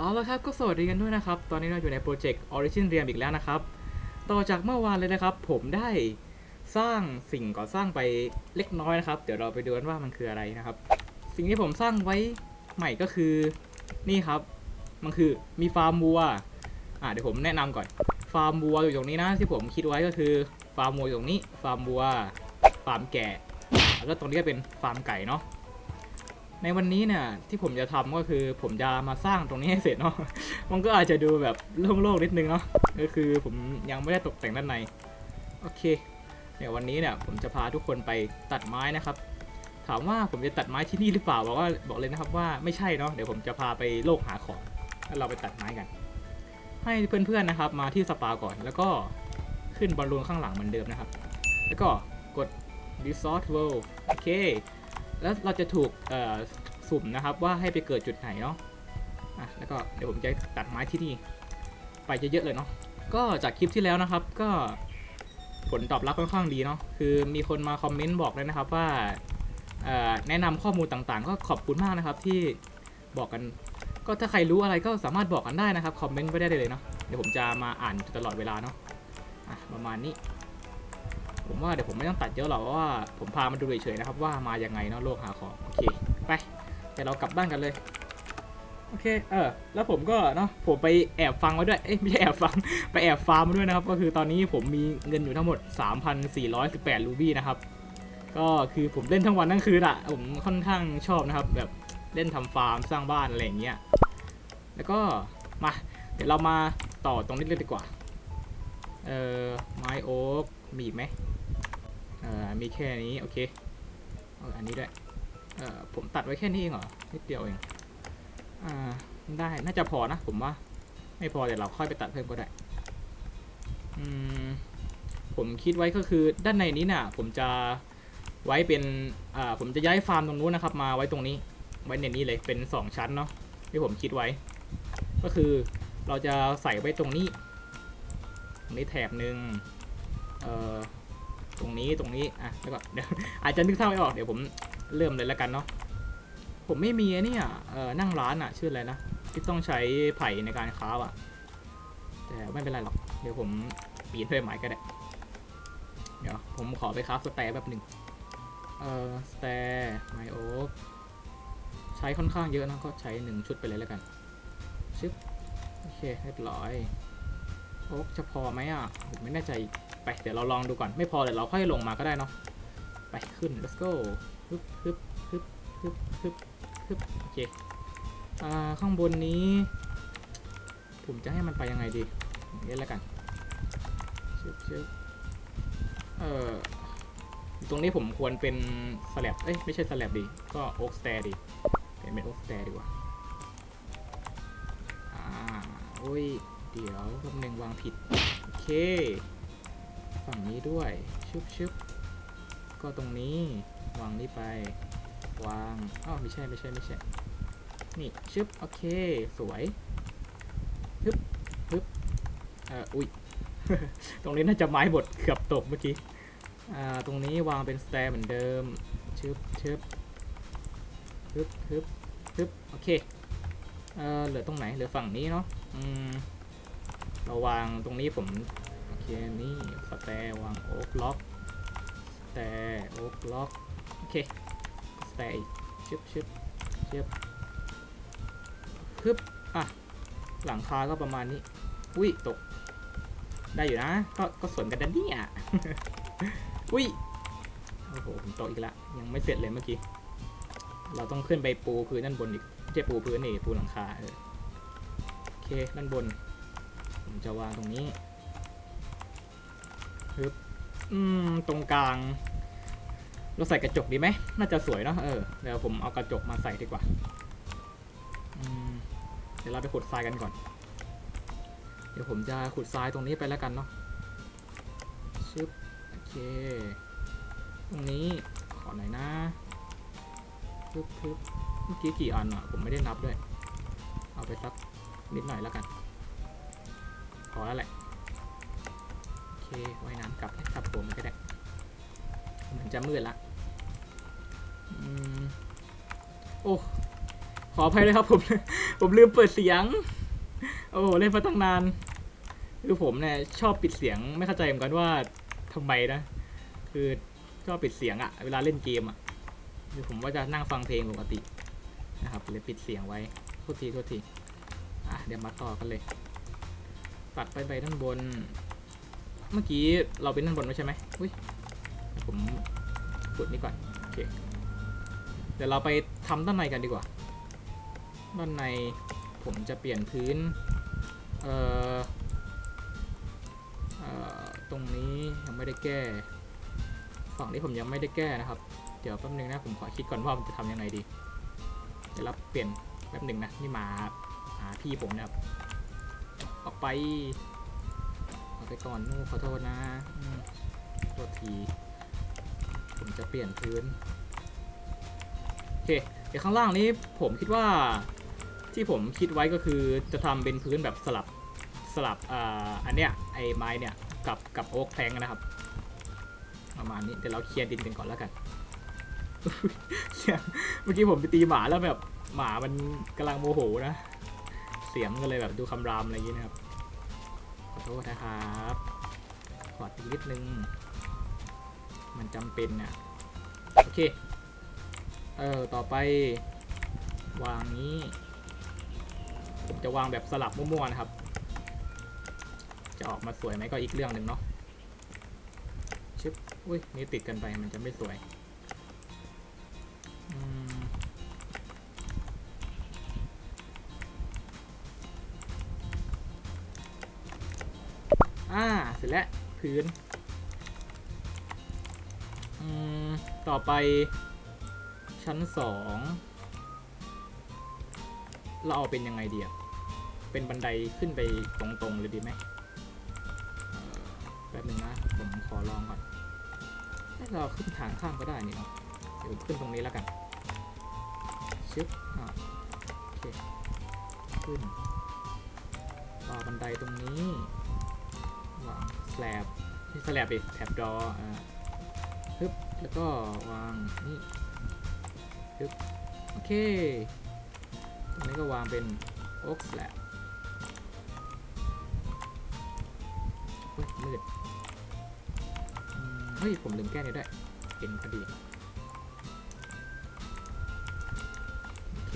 เอาละครับก็สวัสดีกันด้วยนะครับ ตอนนี้เราอยู่ในโปรเจกต์ Origin Realm อีกแล้วนะครับ ต่อจากเมื่อวานเลยนะครับ ผมได้สร้างสิ่งก่อสร้างไปเล็กน้อยนะครับ เดี๋ยวเราไปดูกันว่ามันคืออะไรนะครับ สิ่งที่ผมสร้างไว้ใหม่ก็คือนี่ครับ มันคือมีฟาร์มวัวอ่าเดี๋ยวผมแนะนำก่อน ฟาร์มวัวอยู่ตรงนี้นะที่ผมคิดไว้ก็คือฟาร์มวัวอยู่ตรงนี้ ฟาร์มวัว ฟาร์มแกะแล้วก็ตรงนี้ก็เป็นฟาร์มไก่เนาะ ในวันนี้เนี่ยที่ผมจะทำก็คือผมจะมาสร้างตรงนี้ให้เสร็จเนาะมันก็อาจจะดูแบบโล่งๆนิดนึงเนาะก็คือผมยังไม่ได้ตกแต่งด้านในโอเคเดี๋ยววันนี้เนี่ยผมจะพาทุกคนไปตัดไม้นะครับ ถามว่าผมจะตัดไม้ที่นี่หรือเปล่าบอกว่าบอกเลยนะครับว่าไม่ใช่เนาะเดี๋ยวผมจะพาไปโลกหาของแล้วเราไปตัดไม้กัน ให้เพื่อนๆนะครับ มาที่สปาก่อนแล้วก็ขึ้นบอลลูนข้างหลังเหมือนเดิมนะครับ แล้วก็กด Resort World โอเค แล้วเราจะถูกสุ่มนะครับว่าให้ไปเกิดจุดไหนเนาะอะแล้วก็เดี๋ยวผมจะตัดไม้ที่นี่ ไปเยอะๆเลยเนาะก็จากคลิปที่แล้วนะครับก็ผลตอบรับค่อนข้างดีเนาะคือมีคนมาคอมเมนต์บอกเลยนะครับว่าแนะนำข้อมูลต่างๆ ก็ขอบคุณมากนะครับที่บอกกัน ก็ถ้าใครรู้อะไรก็สามารถบอกกันได้นะครับคอมเมนต์ไว้ได้เลยเนาะเดี๋ยวผมจะมาอ่านตลอดเวลาเนาะอะประมาณนี้ ผมว่าเดี๋ยวผมไม่ต้องตัดเยอะหรอกว่า ผมพามาดูเฉยๆนะครับ ว่ามายังไงเนาะโลกหาของโอเคไปเดี๋ยวเรากลับบ้านกันเลยโอเคเออแล้วผมก็เนาะผมไปแอบฟังมาด้วยเอ้ยไม่ใช่แอบฟัง ไปแอบฟาร์มมาด้วยนะครับ ก็คือตอนนี้ผมมีเงินอยู่ทั้งหมด 3,418 รูบี้นะครับ ก็คือผมเล่นทั้งวันทั้งคืนอะผมค่อนข้างชอบนะครับ แบบเล่นทำฟาร์มสร้างบ้านอะไรอย่างเงี้ยแล้วก็มาเดี๋ยวเรามาต่อตรงนี้เลยดีกว่า เออไม้โอ๊กมีไหม อ่อมีแค่นี้โอเคเอาอันนี้ด้วยเอ่อผมตัดไว้แค่นี้เองเหรอนิดเดียวเองอ่าได้น่าจะพอนะผมว่า ไม่พอเดี๋ยวเราค่อยไปตัดเพิ่มก็ได้อืมผมคิดไว้ก็คือด้านในนี้น่ะ ผมจะไว้เป็นอ่าผมจะย้ายฟาร์มตรงนู้นนะครับ มาไว้ตรงนี้ ไว้ในนี้เลยเป็นสองชั้นเนาะที่ผมคิดไว้ ก็คือเราจะใส่ไว้ตรงนี้ตรงนี้แถบหนึ่งเอ่อ ตรงนี้ตรงนี้อะแล้วก็เดี๋ยวอาจจะนึกท่าไม่ออกเดี๋ยวผมเริ่มเลยแล้วกันเนาะผมไม่มีเนี่ยเออนั่งร้านอะชื่ออะไรนะที่ต้องใช้ไผ่ในการค้าอะ แต่ไม่เป็นไรหรอกเดี๋ยวผมปีนเพิ่มไม้ก็ได้เดี๋ยวผมขอไปคราสแตร์แบบหนึ่งเออสแตร์ไมโอ๊กใช้ค่อนข้างเยอะนะก็ใช้หนึ่งชุดไปเลยแล้วกันชึบโอเคเรียบร้อยโอ๊กจะพอไหมอะผมไม่แน่ใจ ไปเดี๋ยวเราลองดูก่อนไม่พอเดี๋ยวเราค่อยลงมาก็ได้เนาะไปขึ้น let's go ฮึบฮึบฮึบฮึบฮึบฮึบโอเคอ่าข้างบนนี้ ผมจะให้มันไปยังไงดีอย่างนี้แล้วกันชึบชึบเอ่อตรงนี้ผมควรเป็นสแลบเอ้ยไม่ใช่สแลบดี ก็โอ๊กสแตร์ดีเปลี่ยนเป็นโอ๊กสแตร์ดีกว่าอ่าโอ้ยเดี๋ยวแป๊บนึงวางผิด โอเค ฝั่งนี้ด้วย ชึบชึบก็ตรงนี้ วางนี่ไป วางอ้าวไม่ใช่ไม่ใช่ไม่ใช่ นี่ชึบโอเค สวยฮึบฮึบเอ่ออุ้ย ตรงนี้น่าจะไม้บดเกือบตกเมื่อกี้ อ่า ตรงนี้วางเป็นสแตร์เหมือนเดิม ชึบชึบฮึบฮึบฮึบโอเค เอ่อ เหลือตรงไหน เหลือฝั่งนี้เนาะ อืม เราวางตรงนี้ผม โอเคนี่สแตวางโอ๊กล็อกสแตร์โอ๊กล็อกโอเคสแตอีกชึบชึบชึบฮึบอะหลังคาก็ประมาณนี้อุ้ยตก ได้อยู่นะ ก็ก็สวนกันดันเนี่ยอุ้ยโอ้โหผมตกอีกละยังไม่เสร็จเลยเมื่อกี้เราต้องขึ้นไปปูพื้นด้านบนอีกไม่ใช่ปูพื้นนี่ปูหลังคาเออโอเคด้านบน ผมจะวางตรงนี้ ฮึบอืม ตรงกลาง เราใส่กระจกดีไหม น่าจะสวยเนาะ เออ เดี๋ยวผมเอากระจกมาใส่ดีกว่าอืมเดี๋ยวเราไปขุดทรายกันก่อน เดี๋ยวผมจะขุดทรายตรงนี้ไปแล้วกันเนาะชึบโอเค ตรงนี้ขอหน่อยนะพึบพึบเมื่อกี้กี่อันอะ ผมไม่ได้นับด้วย เอาไปสักนิดหน่อยแล้วกัน พอแล้วแหละ เคว่ายน้ำกลับกลับผมก็ได้ มันจะมืดละอโอ้ ขออภัยเลยครับผม ผมลืมเปิดเสียง โอ้เล่นมาตั้งนาน คือผมเนี่ยชอบปิดเสียงไม่เข้าใจเหมือนกันว่าทำไมนะ คือชอบปิดเสียงอะเวลาเล่นเกมอะคือผมว่าจะนั่งฟังเพลงปกตินะครับเลยปิดเสียงไว้โทษทีโทษทีอะเดี๋ยวมาต่อกันเลยตัดไปไปด้านบน เมื่อกี้เราเป็นด้านบนไม่ใช่ไหมอุ้ยผมกดนี่ก่อนโอเคเดี๋ยวเราไปทำด้านในกันดีกว่า ด้านในผมจะเปลี่ยนพื้น เอ่อเอ่อตรงนี้ยังไม่ได้แก้ ฝั่งนี้ผมยังไม่ได้แก้นะครับ เดี๋ยวแป๊บนึงนะผมขอคิดก่อนว่ามันจะทำยังไงดี เดี๋ยวเราเปลี่ยนแป๊บหนึ่งนะนี่มาหาพี่ผมนะครับ ออกไป ไปก่อนนู่นขอโทษนะอืมโทษที ผมจะเปลี่ยนพื้น โอเค เดี๋ยวข้างล่างนี้ผมคิดว่าที่ผมคิดไว้ก็คือจะทำเป็นพื้นแบบสลับสลับอ่าอันเนี้ยไอ้ไม้เนี่ยกับกับโอ๊กแพลงนะครับ ประมาณนี้เดี๋ยวเราเคลียร์ดินกันก่อนแล้วกันเมื่อกี้ผมไปตีหมาแล้วแบบหมามันกำลังโมโหนะ เสียงก็เลยแบบดูคำรามอะไรอย่างนี้นะครับ ทษนะครับขอตีนิดนึง มันจำเป็นน่ะโอเค เออ ต่อไป วางนี้ ผมจะวางแบบสลับมั่วๆนะครับ จะออกมาสวยไหมก็อีกเรื่องหนึ่งเนาะชึบอุ้ย นี่ติดกันไปมันจะไม่สวย แล้วพื้นต่อไปชั้นสองเราเอาเป็นยังไงดีอะเป็นบันไดขึ้นไปตรงๆเลยดีไหมแป๊บนึงนะ ผมขอลองก่อนเราขึ้นทางข้ามก็ได้นี่เนาะเดี๋ยวขึ้นตรงนี้แล้วกันชึบอะโอเคขึ้นต่อบันไดตรงนี้ แลบที่สแลบดิแท็บดออ่าฮึบแล้วก็วางนี่ฮึบโอเค ตรงนี้ก็วางเป็นโอ๊กแลบเฮ้ยมืดเฮ้ย ผมลืมแก้เนี่ด้วยเห็นพอดี โอเค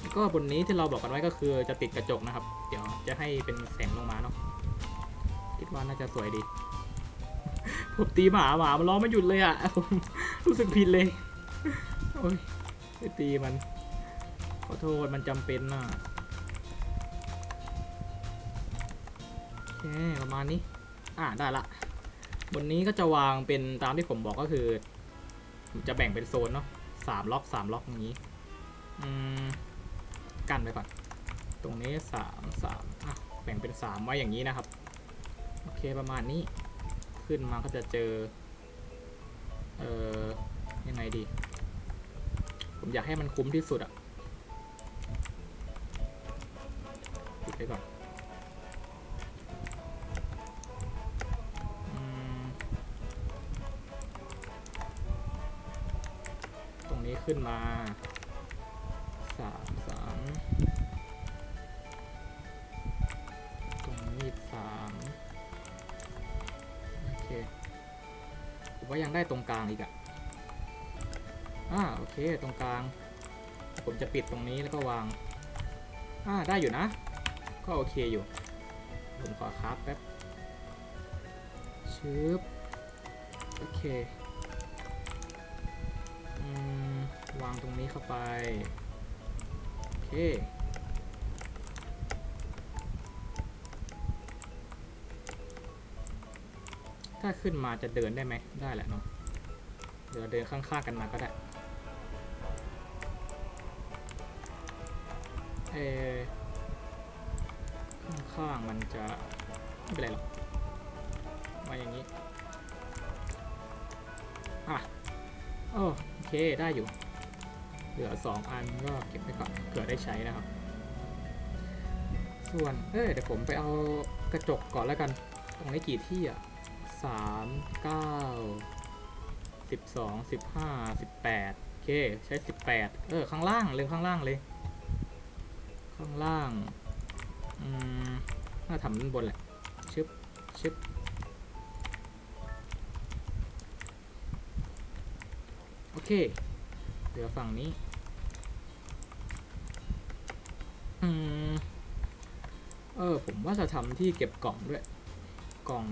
แล้วก็บนนี้ที่เราบอกกันไว้ก็คือจะติดกระจกนะครับ เดี๋ยวจะให้เป็นแสงลงมาเนาะ ว่าน่าจะสวยดี ผมตีหมาหมามันร้องไม่หยุดเลยอะ่ะผมรู้สึกผิดเลยโอ้ยไปตีมัน ขอโทษมันจำเป็นน่ะโอเคประมาณนี้ อ่าได้ละ บนนี้ก็จะวางเป็นตามที่ผมบอกก็คือจะแบ่งเป็นโซนเนาะสามล็อกสามล็อกอย่างนี้ อืม กันไปก่อน ตรงนี้สามสามอะ แบ่งเป็นสามไว้อย่างนี้นะครับ โอเคประมาณนี้ ขึ้นมาก็จะเจอ เอ่อ ยังไงดี ผมอยากให้มันคุ้มที่สุดอะปิดไปก่อนตรงนี้ขึ้นมา ได้ตรงกลางอีกอะอ่าโอเคตรงกลาง ผมจะปิดตรงนี้แล้วก็วางอ่าได้อยู่นะ ก็โอเคอยู่ ผมขอคับแป๊บชึบโอเคอืมวางตรงนี้เข้าไป โอเค ถ้าขึ้นมาจะเดินได้ไหมได้แหละเนาะเดี๋ยวเดินข้างๆกันมาก็ได้เอข้างๆมันจะไม่เป็นไรหรอกมาอย่างนี้อะโอเคได้อยู่ เหลือสองอันก็เก็บไว้ก่อนเผื่อได้ใช้นะครับ ส่วนเอ้ยเดี๋ยวผมไปเอากระจกก่อนแล้วกัน ตรงนี้กี่ที่อะ สามเก้าสิบสองสิบห้าสิบแปดโอเค ใช้สิบแปดเออ ข้างล่าง เลืมข้างล่างเลย ข้างล่าง อืมน่าทำด้านบนแหละ ชึบ ชึบ โอเคเหลือฝั่งนี้ อืม เออ ผมว่าจะทำที่เก็บกล่องด้วย กล่อง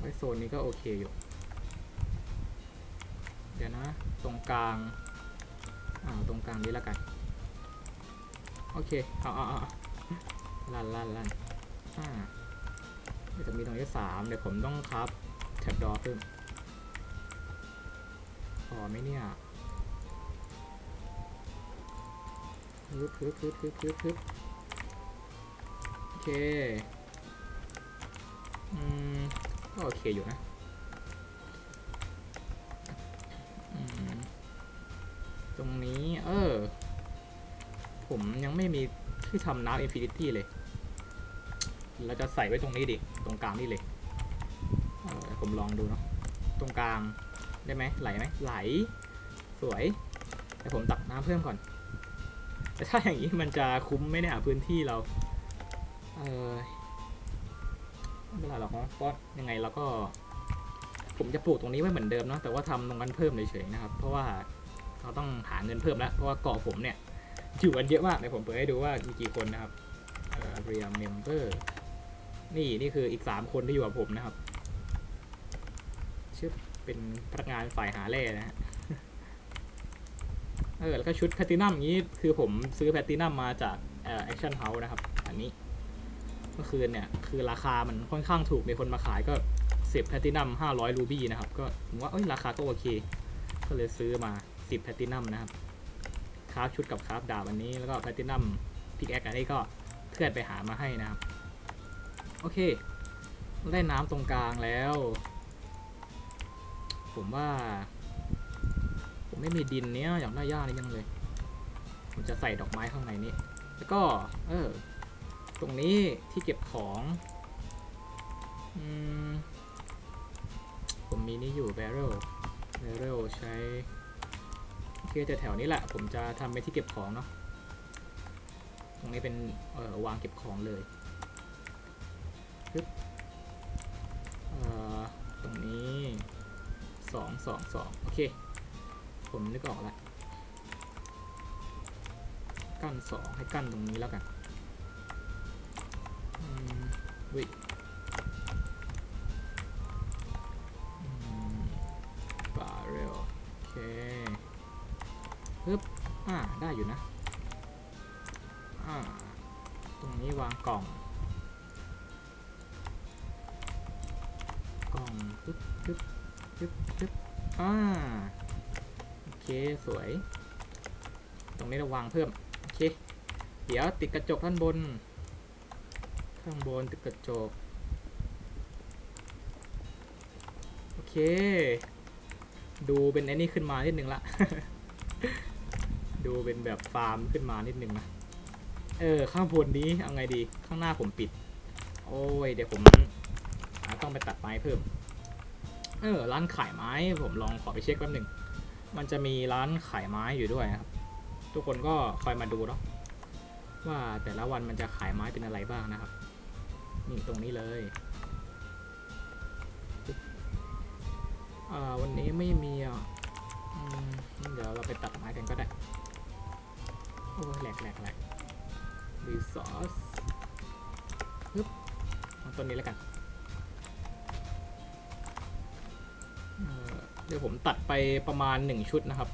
ไว้โซนนี้ก็โอเคอยู่ เดี๋ยวนะ ตรงกลางอ่าตรงกลางนี้ล้วกัน โอเค เอาเอาเอาลันลันลันอ่าจะมีตรงนี้สามเดี๋ยวผมต้องครับแท็บดอเพิ่มพอไหมเนี่ยฮึบฮึบฮึบฮึบฮึบฮึบโอเค อืม ก็โอเคอยู่นะตรงนี้ เออ ผมยังไม่มีที่ทำน้ำอินฟินิตี้เลย เราจะใส่ไว้ตรงนี้ดิ ตรงกลางนี่เลยเออผมลองดูเนาะ ตรงกลางได้ไหมไหลไหมไหล สวย แต่ผมตักน้ำเพิ่มก่อน แต่ถ้าอย่างนี้มันจะคุ้มไหมเนี่ยพื้นที่เรา เออ ไม่เป็นไรหรอกเนาะเพราะยังไงเราก็ ผมจะปลูกตรงนี้ไว้เหมือนเดิมเนาะแต่ว่าทำตรงนั้นเพิ่มเฉยๆนะครับ เพราะว่าเราต้องหาเงินเพิ่มแล้ว เพราะว่าเกาะผมเนี่ยอยู่กันเยอะมากเดี๋ยวผมเปิดให้ดูว่ามีกี่คนนะครับเอ่อเรียมเมมเบอร์นี่นี่คืออีก3คนที่อยู่กับผมนะครับชื่อเป็นพนักงานฝ่ายหาแร่นะฮะเออแล้วก็ชุดแพลตินัมนี้คือผมซื้อแพลตินัมมาจากเอ่อแอคชั่นเฮาส์นะครับ อันนี้ มื่อคืนเนี่ย คือราคามันค่อนข้างถูกมีคนมาขายก็เสียบแพลตินัม500รูบี้นะครับ ก็ผมว่าเอ้ยราคาก็โอเค ก็เลยซื้อมา 10แพลตินัมนะครับคราฟชุดกับคราฟดาบอันนี้แล้วก็แพลตินัมพิกแอคอันนี้ก็เพื่อนไปหามาให้นะครับ โอเค ได้น้ำตรงกลางแล้ว ผมว่า ผมไม่มีดินเนี้ยอยากได้หญ้านี่ยังเลย ผมจะใส่ดอกไม้ข้างในนี้ แล้วก็ เออ ตรงนี้ที่เก็บของอืมผมมีนี่อยู่ barrel barrel ใช้โอเคแต่แถวนี้แหละ ผมจะทำเป็นที่เก็บของเนาะตรงนี้เป็นเอ่อวางเก็บของเลยปึ๊บเอ่อตรงนี้สองสองสองโอเค ผมนึกออกแล้วกั้นสองให้กั้นตรงนี้แล้วกัน วิอืมบาเรลโอเคปึ๊บอ่า ได้อยู่นะ อ่า ตรงนี้วางกล่อง กล่องปึ๊บปึ๊บปึ๊บปึ๊บอ่า โอเค สวย ตรงนี้เราวางเพิ่ม โอเค เดี๋ยวติดกระจกด้านบน ข้างบนติดกระจก โอเค ดูเป็นไอ้นี่ขึ้นมานิดนึงละ ดูเป็นแบบฟาร์มขึ้นมานิดนึงนะ เออ ข้างบนนี้เอาไงดี ข้างหน้าผมปิด โอ้ย เดี๋ยวผมต้องไปตัดไม้เพิ่ม เออ ร้านขายไม้ผมลองขอไปเช็คแป๊บหนึ่ง มันจะมีร้านขายไม้อยู่ด้วยนะครับ ทุกคนก็คอยมาดูเนาะว่าแต่ละวันมันจะขายไม้เป็นอะไรบ้างนะครับ นี่ตรงนี้เลยอ่าวันนี้ไม่มีอะเดี๋ยวเราไปตัดไม้กันก็ได้ โอ้แหลกแหลกแหลกรีซอสปึ๊บเอาต้นนี้แล้วกันเเดี๋ยวผมตัดไปประมาณ1ชุดนะครับ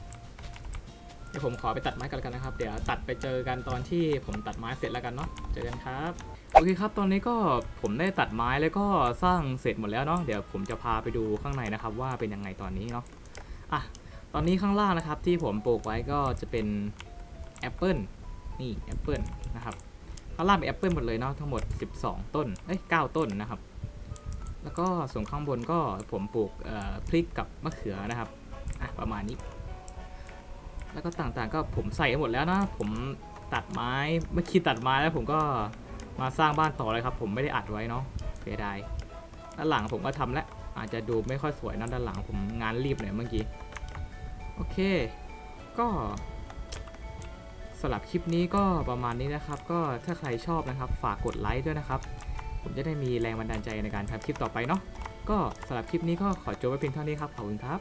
ดี๋ยวผมขอไปตัดไม้กันแล้วกันนะครับ เดี๋ยวตัดไปเจอกันตอนที่ผมตัดไม้เสร็จแล้วกันเนาะ เจอกันครับ โอเคครับ ตอนนี้ก็ผมได้ตัดไม้แล้วก็สร้างเสร็จหมดแล้วเนาะ เดี๋ยวผมจะพาไปดูข้างในนะครับ ว่าเป็นยังไงตอนนี้เนาะ อะ ตอนนี้ข้างล่างนะครับ ที่ผมปลูกไว้ก็จะเป็นแอปเปิลนี่แอปเปิลนะครับ ข้างล่างเป็นแอปเปิลหมดเลยเนาะ ทั้งหมด 12 ต้น เอ้ย 9 ต้นนะครับ แล้วก็ส่วนข้างบนก็ผมปลูกพริกกับมะเขือนะครับ อะ ประมาณนี้ แล้วก็ต่างๆ ก็ผมใส่หมดแล้วนะ ผมตัดไม้เมื่อกี้ตัดไม้แล้วผมก็มาสร้างบ้านต่อเลยครับ ผมไม่ได้อัดไว้เนาะเสียดายด้านหลังผมก็ทำแล้วอาจจะดูไม่ค่อยสวยนะด้านหลังผมงานรีบหน่อยเมื่อกี้โอเค ก็สำหรับคลิปนี้ก็ประมาณนี้นะครับ ก็ถ้าใครชอบนะครับ ฝากกดไลค์ด้วยนะครับ ผมจะได้มีแรงบันดาลใจในการทำคลิปต่อไปเนาะก็สำหรับคลิปนี้ก็ขอจบไว้เพียงเท่านี้ครับขอบคุณครับ